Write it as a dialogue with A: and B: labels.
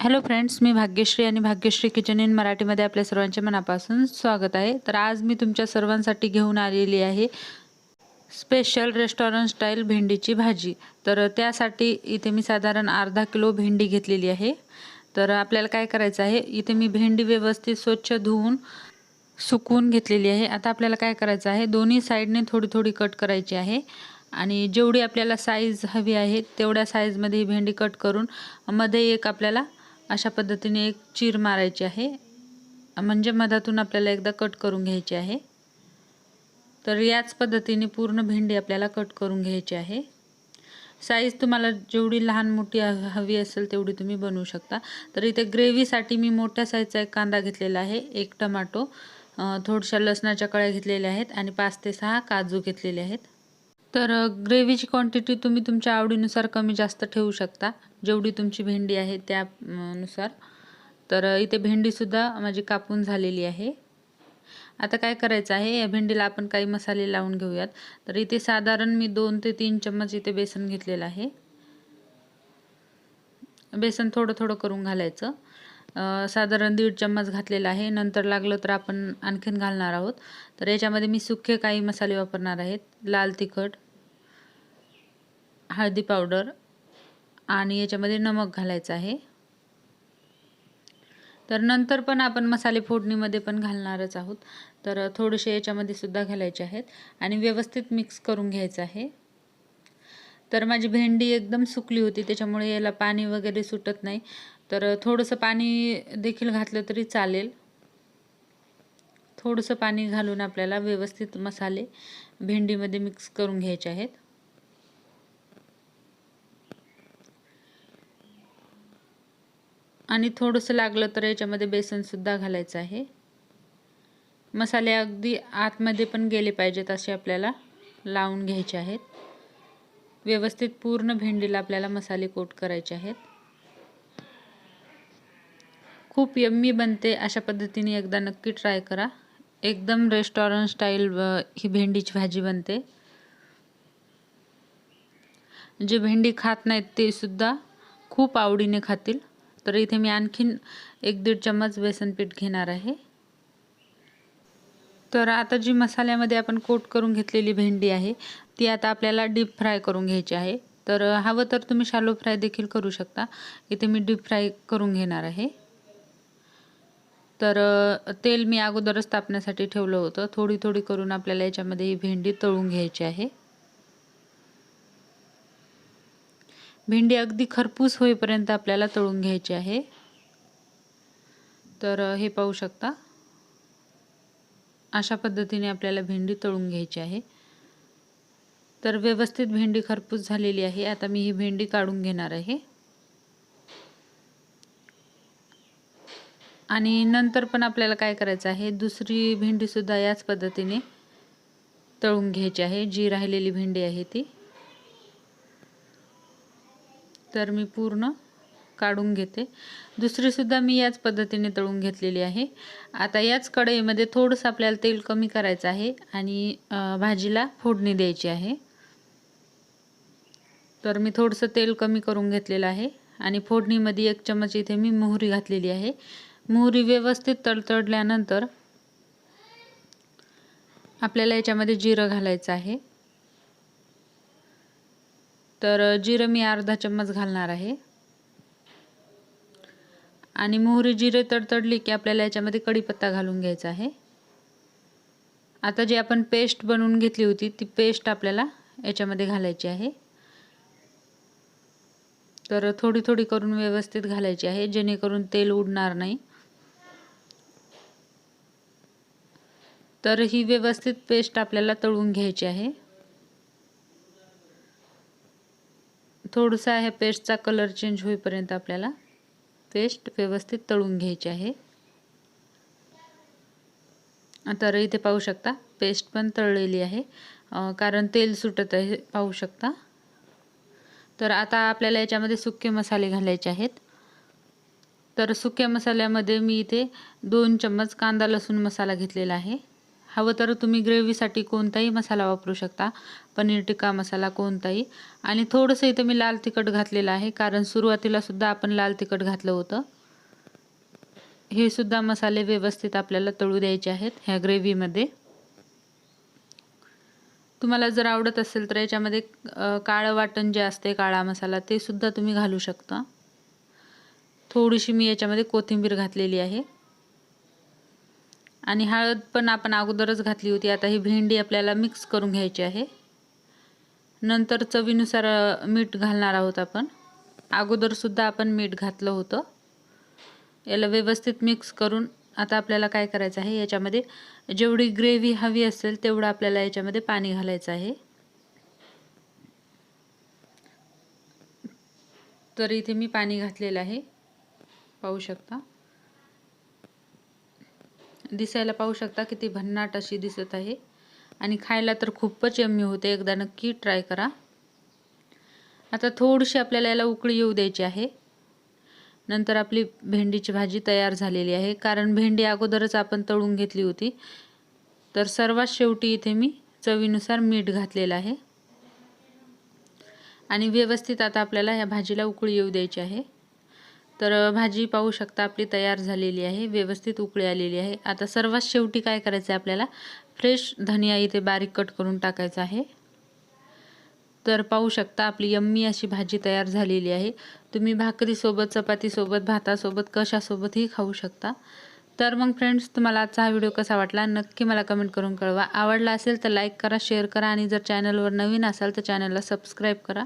A: Hello friends मी भाग्यश्री आणि Bhagyashree kitchen in मराठीमध्ये आपल्या सर्वांचे मनापासून स्वागत आहे. तर आज मी तुमच्या सर्वांसाठी घेऊन आलेली आहे स्पेशल रेस्टॉरंट स्टाईल भेंडीची भाजी. तर त्यासाठी इथे मी साधारण अर्धा किलो भेंडी घेतलेली आहे. तर आपल्याला काय करायचं आहे इथे मी भेंडी व्यवस्थित स्वच्छ धुवून सुकवून घेतलेली आहे. आता आपल्याला काय करायचं आहे दोन्ही साईडने थोडी थोडी कट करायची आहे. आणि जेवढी आपल्याला साईज हवी आहे तेवढ्या साईजमध्ये ही भेंडी कट करून मध्ये एक आपल्याला अशा पद्धतीने एक चीर मारायची आहे. म्हणजे मधातून आपल्याला एकदा कट करून घ्यायची आहे. तर याच पद्धतीने पूर्ण भेंडी आपल्याला कट करून घ्यायची आहे. साईज तुम्हाला जेवढी लहान मोठी हवी असेल तेवढी तुम्ही बनवू शकता. तर इथे ग्रेव्हीसाठी मी मोठ्या साईजचा एक कांदा घेतलेला आहे एक टमाटो. थोड्याशा लसणाच्या कळ्या घेतलेल्या आहेत आणि पाच ते सहा काजू घेतलेले आहेत. तर ग्रेव्हीची क्वांटिटी तुम्ही तुमच्या आवडीनुसार कमी जास्त ठेवू शकता. जेवढी तुमची भेंडी आहे त्यानुसार तर इथे भेंडीसुद्धा माझी कापून झालेली आहे. आता काय करायचं आहे या भेंडीला आपण काही मसाले लावून घेऊयात. तर इथे साधारण मी दोन ते तीन चम्मच इथे बेसन घेतलेलं आहे. बेसन थोडं थोडं करून घालायचं. साधारण दीड चम्मच घातलेला आहे. नंतर लागलं तर आपण आणखीन घालणार आहोत. तर याच्यामध्ये मी सुखे काही मसाले वापरणार आहेत लाल तिखट हळदी पावडर आणि याच्यामध्ये नमक घालायचं आहे. तर नंतर पण आपण मसाले फोडणीमध्ये पण घालणारच आहोत. तर थोडेसे याच्यामध्ये सुद्धा घालायचे आहेत आणि व्यवस्थित मिक्स करून घ्यायचं आहे. तर माझी भेंडी एकदम सुकली होती त्याच्यामुळे याला पाणी वगैरे सुटत नाही. तर थोडंसं पाणी देखील घातलं तरी चालेल. थोडंसं पाणी घालून आपल्याला व्यवस्थित मसाले भेंडीमध्ये मिक्स करून घ्यायचे आहेत. आणि थोडंसं लागलं तर याच्यामध्ये बेसनसुद्धा घालायचं आहे. मसाले अगदी आतमध्ये पण गेले पाहिजेत असे आपल्याला लावून घ्यायचे आहेत. व्यवस्थित पूर्ण भेंडीला आपल्याला मसाले कोट करायचे आहेत. खूप यम्मी बनते अशा पद्धतीने एकदा नक्की ट्राय करा. एकदम रेस्टॉरंट स्टाईल ही भेंडीची भाजी बनते. जे भेंडी खात नाहीत ते सुद्धा खूप आवडीने खातील. तर इथे मी आणखीन एक दीड चम्मच बेसन पीठ घेणार आहे. तर आता जी मसाल्यामध्ये आपण कोट करून घेतलेली भेंडी आहे ती आता आपल्याला डीप फ्राय करून घ्यायची आहे. तर हवं तर तुम्ही शालो फ्राय देखील करू शकता. इथे मी डीप फ्राय करून घेणार आहे. तर तेल मी अगोदरच तापण्यासाठी ठेवलं होतं. थोडी थोडी करून आपल्याला याच्यामध्ये ही भेंडी तळून घ्यायची आहे. भेंडी अगदी खरपूस होईपर्यंत आपल्याला तळून घ्यायची आहे. तर हे पाहू शकता. अशा पद्धतीने आपल्याला भेंडी तळून घ्यायची आहे. तर व्यवस्थित भेंडी खरपूस झालेली आहे. आता मी ही भेंडी काढून घेणार आहे. आणि नंतर पण आपल्याला काय करायचं आहे? दुसरी भेंडीसुद्धा याच पद्धतीने तळून घ्यायची आहे. जी राहिलेली भेंडी आहे ती. तर मी पूर्ण काढून घेते. दुसरीसुद्धा मी याच पद्धतीने तळून घेतलेली आहे. आता याच कढईमध्ये थोडंसं आपल्याला तेल कमी करायचं आहे आणि भाजीला फोडणी द्यायची आहे. तर मी थोडंसं तेल कमी करून घेतलेलं आहे आणि फोडणीमध्ये एक चमच इथे मी मोहरी घातलेली आहे. मोहरी व्यवस्थित तडतडल्यानंतर आपल्याला याच्यामध्ये जिरं घालायचं आहे. तर जिरं मी अर्धा चम्मच घालणार आहे. आणि मोहरी जिरे तडतडली की आपल्याला याच्यामध्ये कढीपत्ता घालून घ्यायचा आहे. आता जी आपण पेस्ट बनवून घेतली होती ती पेस्ट आपल्याला याच्यामध्ये घालायची आहे. तर थोडी थोडी करून व्यवस्थित घालायची आहे जेणेकरून तेल उडणार नाही. तर ही व्यवस्थित पेस्ट आपल्याला तळून घ्यायची आहे. थोडंसं ह्या पेस्टचा कलर चेंज होईपर्यंत आपल्याला पेस्ट व्यवस्थित तळून घ्यायची आहे. तर इथे पाहू शकता पेस्ट पण तळलेली आहे. कारण तेल सुटत आहे पाहू शकता. तर आता आपल्याला याच्यामध्ये सुके मसाले घालायचे आहेत. तर सुक्या मसाल्यामध्ये मी इथे दोन चम्मच कांदा लसूण मसाला घेतलेला आहे. हवं तर तुम्ही ग्रेव्हीसाठी कोणताही मसाला वापरू शकता. पनीर टिक्का मसाला कोणताही. आणि थोडंसं इथं मी लाल तिखट घातलेलं आहे कारण सुरुवातीला सुद्धा आपण लाल तिखट घातलं होतं. हे सुद्धा मसाले व्यवस्थित आपल्याला तळू द्यायचे आहेत ह्या ग्रेव्हीमध्ये. तुम्हाला जर आवडत असेल तर याच्यामध्ये काळं वाटण जे असते काळा मसाला ते सुद्धा तुम्ही घालू शकता. थोडीशी मी याच्यामध्ये कोथिंबीर घातलेली आहे. आणि हळद पण आपण अगोदरच घातली होती. आता ही भेंडी आपल्याला मिक्स करून घ्यायची आहे. नंतर चवीनुसार मीठ घालणार आहोत आपण. अगोदरसुद्धा आपण मीठ घातलं होतं. याला व्यवस्थित मिक्स करून आता आपल्याला काय करायचं आहे याच्यामध्ये जेवढी ग्रेव्ही हवी असेल तेवढं आपल्याला याच्यामध्ये पाणी घालायचं आहे. तर इथे मी पाणी घातलेलं आहे. पाहू शकता. दिसायला पाहू शकता किती भन्नाट अशी दिसत आहे. आणि खायला तर खूपच यम्मी होते. एकदा नक्की ट्राय करा. आता थोडीशी आपल्याला याला उकळी येऊ द्यायची आहे. नंतर आपली भेंडीची भाजी तयार झालेली आहे. कारण भेंडी अगोदरच आपण तळून घेतली होती. तर सर्वात शेवटी इथे मी चवीनुसार मीठ घातलेलं आहे. आणि व्यवस्थित आता आपल्याला ह्या भाजीला उकळी येऊ द्यायची आहे. तर भाजी पाहू शकता आपली तयार झालेली आहे व्यवस्थित उकळी आलेली आहे. आता सर्वात शेवटी काय करायचं आहे आपल्याला? फ्रेश धनिया इथे बारीक कट करून टाकायचा आहे. तर पाहू शकता आपली यम्मी अशी भाजी तयार झालेली आहे. तुम्ही भाकरीसोबत चपातीसोबत भातासोबत कशासोबतही खाऊ शकता. तर मग फ्रेंड्स तुम्हाला आजचा हा व्हिडिओ कसा वाटला? नक्की मला कमेंट करून कळवा. आवडला असेल तर लाईक करा शेअर करा आणि जर चॅनलवर नवीन असाल तर चॅनलला सबस्क्राईब करा.